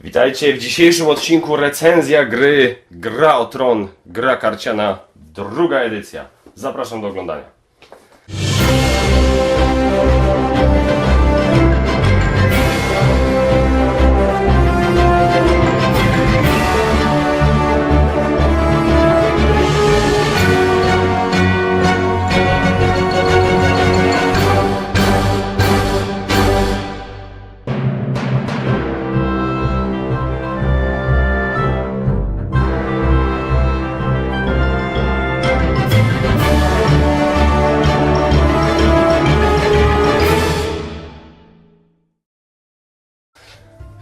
Witajcie w dzisiejszym odcinku recenzja gry Gra o Tron, gra karciana, druga edycja. Zapraszam do oglądania.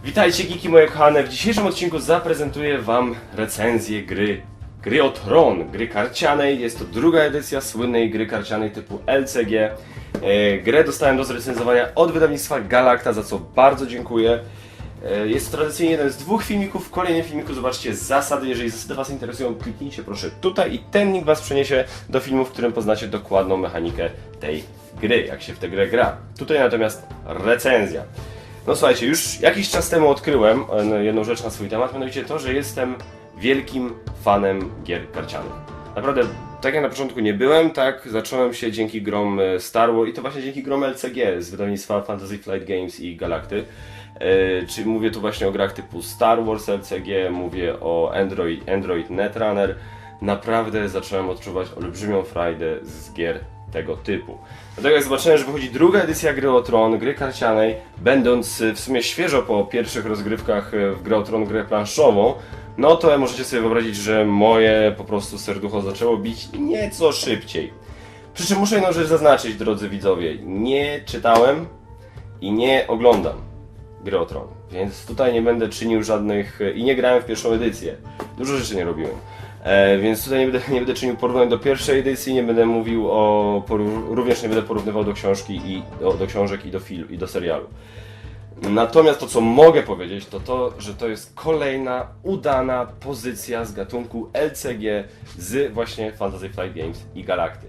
Witajcie geeki moje kochane. W dzisiejszym odcinku zaprezentuję wam recenzję gry Gry o Tron, gry karcianej. Jest to druga edycja słynnej gry karcianej typu LCG. E, grę dostałem do zrecenzowania od wydawnictwa Galacta, za co bardzo dziękuję. E, Jest to tradycyjnie jeden z dwóch filmików. W kolejnym filmiku zobaczcie zasady. Jeżeli zasady Was interesują, kliknijcie proszę tutaj i ten link Was przeniesie do filmu, w którym poznacie dokładną mechanikę tej gry, jak się w tę grę gra. Tutaj natomiast recenzja. No słuchajcie, już jakiś czas temu odkryłem e, jedną rzecz na swój temat, mianowicie to, że jestem wielkim fanem gier karcianych. Naprawdę, tak jak na początku nie byłem, tak zacząłem się dzięki grom e, Star Wars i to właśnie dzięki grom LCG z wydawnictwa Fantasy Flight Games i Galacty. E, czyli mówię tu właśnie o grach typu Star Wars LCG, mówię o Android, Android Netrunner. Naprawdę zacząłem odczuwać olbrzymią frajdę z gier tego typu. Dlatego jak zobaczyłem, że wychodzi druga edycja Gry o Tron, gry karcianej, będąc y, w sumie świeżo po pierwszych rozgrywkach y, w Grę o Tron, grę planszową, no to możecie sobie wyobrazić, że moje po prostu serducho zaczęło bić nieco szybciej. Przy czym muszę jedną rzecz zaznaczyć, drodzy widzowie, nie czytałem i nie oglądam Gry o Tron, więc tutaj nie będę czynił żadnych i nie grałem w pierwszą edycję. Dużo rzeczy nie robiłem. E, więc tutaj nie będę, nie będę czynił porównań do pierwszej edycji, nie będę mówił o. Również nie będę porównywał do książki i do, do książek i do filmu i do serialu. Natomiast to, co mogę powiedzieć, to to, że to jest kolejna udana pozycja z gatunku LCG z właśnie Fantasy Flight Games i Galacty.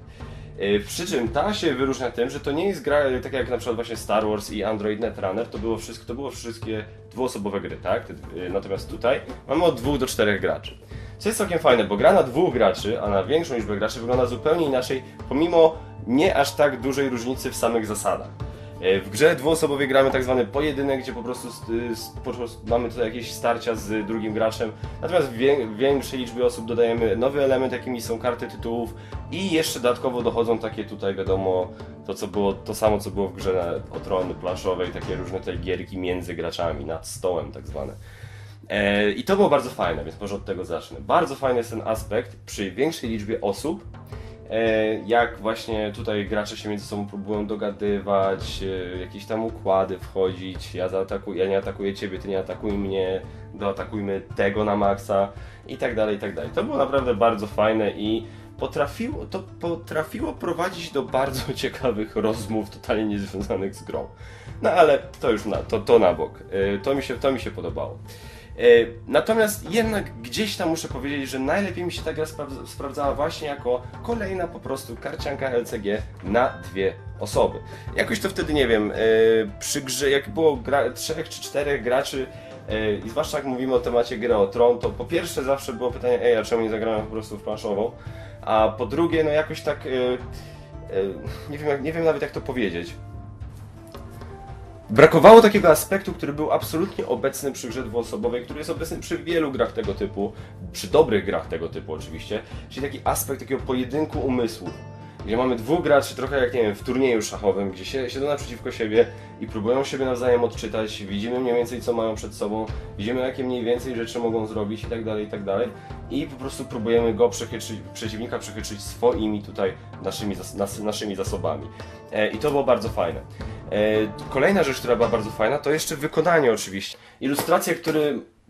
Yy, Przy czym ta się wyróżnia tym, że to nie jest gra tak jak na przykład właśnie Star Wars i Android Netrunner, to było wszystko, to było wszystkie dwuosobowe gry, tak? Natomiast tutaj mamy od dwóch do czterech graczy. Co jest całkiem fajne, bo gra na dwóch graczy, a na większą liczbę graczy wygląda zupełnie inaczej, pomimo nie aż tak dużej różnicy w samych zasadach. E, W grze dwuosobowej gramy tak zwany pojedynek, gdzie po prostu, st- s- po prostu mamy tutaj jakieś starcia z drugim graczem. Natomiast w wię- większej liczbie osób dodajemy nowy element, jakimi są karty tytułów i jeszcze dodatkowo dochodzą takie tutaj wiadomo to co było, to samo co było w grze na, o tron planszowej, takie różne tutaj gierki między graczami, nad stołem tak zwane. E, I to było bardzo fajne, więc może od tego zacznę. Bardzo fajny jest ten aspekt przy większej liczbie osób, e, jak właśnie tutaj gracze się między sobą próbują dogadywać, e, jakieś tam układy wchodzić, ja, ja nie atakuję ciebie, ty nie atakuj mnie, doatakujmy tego na maksa i tak dalej, i tak dalej. To było naprawdę bardzo fajne i potrafiło, to potrafiło prowadzić do bardzo ciekawych rozmów totalnie niezwiązanych z grą. No ale to już na, to, to na bok. To mi się, to mi się podobało. E, Natomiast jednak gdzieś tam muszę powiedzieć, że najlepiej mi się ta gra sprawdza, sprawdzała właśnie jako kolejna po prostu karcianka LCG na dwie osoby. Jakoś to wtedy nie wiem, e, przy grze, jak było gra, trzech czy czterech graczy, e, i zwłaszcza jak mówimy o temacie gry o tron, to po pierwsze zawsze było pytanie, ej, a czemu nie zagrałem po prostu w planszową? A po drugie, no jakoś tak, nie, wiem, nie wiem nawet jak to powiedzieć. Brakowało takiego aspektu, który był absolutnie obecny przy grze dwuosobowej, który jest obecny przy wielu grach tego typu, przy dobrych grach tego typu oczywiście, czyli taki aspekt takiego pojedynku umysłów, gdzie mamy dwóch graczy, trochę jak nie wiem, w turnieju szachowym, gdzie się, siedzą naprzeciwko siebie i próbują siebie nawzajem odczytać, widzimy mniej więcej co mają przed sobą, widzimy jakie mniej więcej rzeczy mogą zrobić i tak dalej, i tak dalej i po prostu próbujemy go przechytrzyć, przeciwnika przechytrzyć swoimi tutaj naszymi, nas, naszymi zasobami. E, I to było bardzo fajne. E, Kolejna rzecz, która była bardzo fajna, to jeszcze wykonanie oczywiście. Ilustracje, które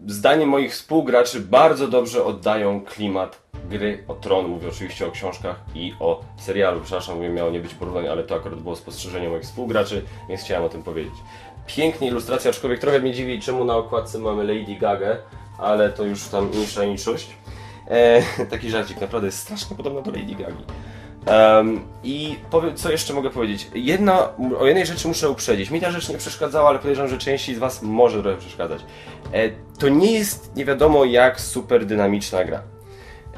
zdaniem moich współgraczy bardzo dobrze oddają klimat gry o Tron. Mówię oczywiście o książkach i o serialu. Przepraszam, mówię, miało nie być porównań, ale to akurat było spostrzeżenie moich współgraczy, więc chciałem o tym powiedzieć. Pięknie ilustracja, aczkolwiek trochę mnie dziwi, czemu na okładce mamy Lady Gaga, ale to już tam insza inszość. E, taki żarcik, naprawdę jest strasznie podobna do Lady Gagi. Em, I powiem, co jeszcze mogę powiedzieć. Jedna, o jednej rzeczy muszę uprzedzić. Mi ta rzecz nie przeszkadzała, ale podejrzewam, że części z Was może trochę przeszkadzać. E, to nie jest nie wiadomo jak super dynamiczna gra.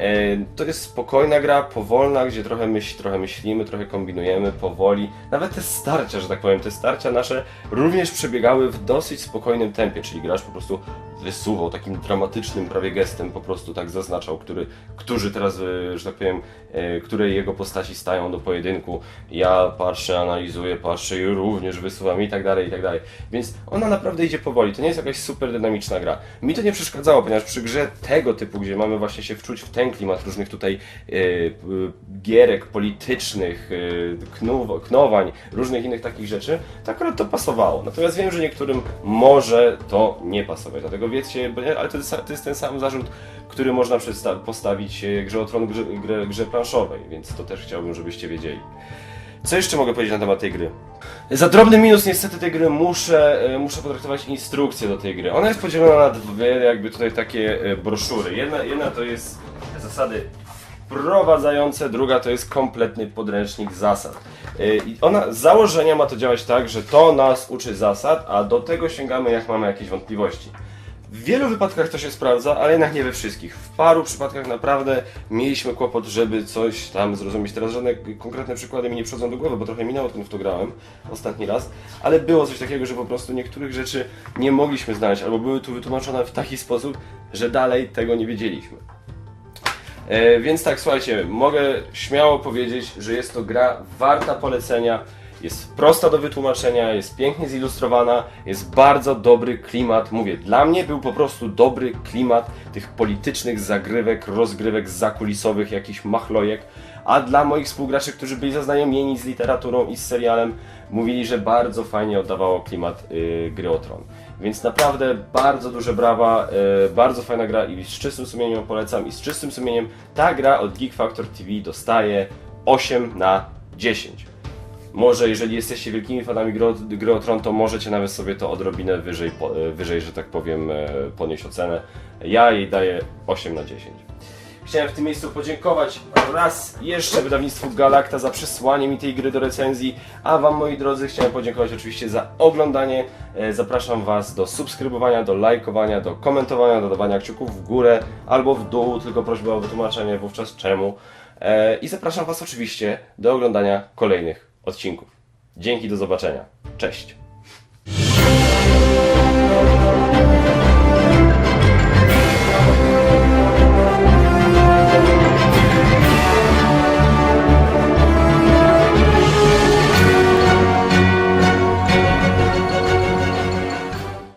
E, To jest spokojna gra, powolna, gdzie trochę, myśl, trochę myślimy, trochę kombinujemy, powoli. Nawet te starcia, że tak powiem, te starcia nasze również przebiegały w dosyć spokojnym tempie, czyli gracz po prostu wysuwał takim dramatycznym prawie gestem, po prostu tak zaznaczał, który, którzy teraz, e, że tak powiem, e, które jego postaci stają do pojedynku. Ja patrzę, analizuję, patrzę i również wysuwam i tak dalej, i tak dalej. Więc ona naprawdę idzie powoli, to nie jest jakaś super dynamiczna gra. Mi to nie przeszkadzało, ponieważ przy grze tego typu, gdzie mamy właśnie się wczuć w klimat różnych tutaj e, e, gierek politycznych, e, knów, knowań, różnych innych takich rzeczy, to akurat to pasowało. Natomiast wiem, że niektórym może to nie pasować, dlatego wiecie, ale to jest, to jest ten sam zarzut, który można postawić grze o tron, grze, grze, grze planszowej, więc to też chciałbym, żebyście wiedzieli. Co jeszcze mogę powiedzieć na temat tej gry? Za drobny minus niestety tej gry muszę, muszę potraktować instrukcję do tej gry. Ona jest podzielona na dwie jakby tutaj takie broszury. Jedna, jedna to jest zasady wprowadzające, druga to jest kompletny podręcznik zasad. E, I ona z założenia ma to działać tak, że to nas uczy zasad, a do tego sięgamy jak mamy jakieś wątpliwości. W wielu wypadkach to się sprawdza, ale jednak nie we wszystkich. W paru przypadkach naprawdę mieliśmy kłopot, żeby coś tam zrozumieć. Teraz żadne konkretne przykłady mi nie przychodzą do głowy, bo trochę minęło, odkąd w to grałem ostatni raz, ale było coś takiego, że po prostu niektórych rzeczy nie mogliśmy znaleźć, albo były tu wytłumaczone w taki sposób, że dalej tego nie wiedzieliśmy. E, więc tak, słuchajcie, mogę śmiało powiedzieć, że jest to gra warta polecenia. Jest prosta do wytłumaczenia, jest pięknie zilustrowana, jest bardzo dobry klimat. Mówię, dla mnie był po prostu dobry klimat tych politycznych zagrywek, rozgrywek zakulisowych, jakichś machlojek. A dla moich współgraczy, którzy byli zaznajomieni z literaturą i z serialem, mówili, że bardzo fajnie oddawało klimat y, gry o tron. Więc naprawdę bardzo duże brawa, y, bardzo fajna gra i z czystym sumieniem polecam. I z czystym sumieniem ta gra od Geek Factor TV dostaje 8 na 10. Może jeżeli jesteście wielkimi fanami gry, gry o Tron, to możecie nawet sobie to odrobinę wyżej, e, wyżej że tak powiem, e, podnieść ocenę. Ja jej daję 8 na 10. Chciałem w tym miejscu podziękować raz jeszcze wydawnictwu Galacta za przesłanie mi tej gry do recenzji, a Wam moi drodzy chciałem podziękować oczywiście za oglądanie. E, Zapraszam Was do subskrybowania, do lajkowania, do komentowania, do dawania kciuków w górę albo w dół, tylko prośba o wytłumaczenie wówczas czemu. E, I zapraszam Was oczywiście do oglądania kolejnych odcinków. Dzięki, do zobaczenia. Cześć.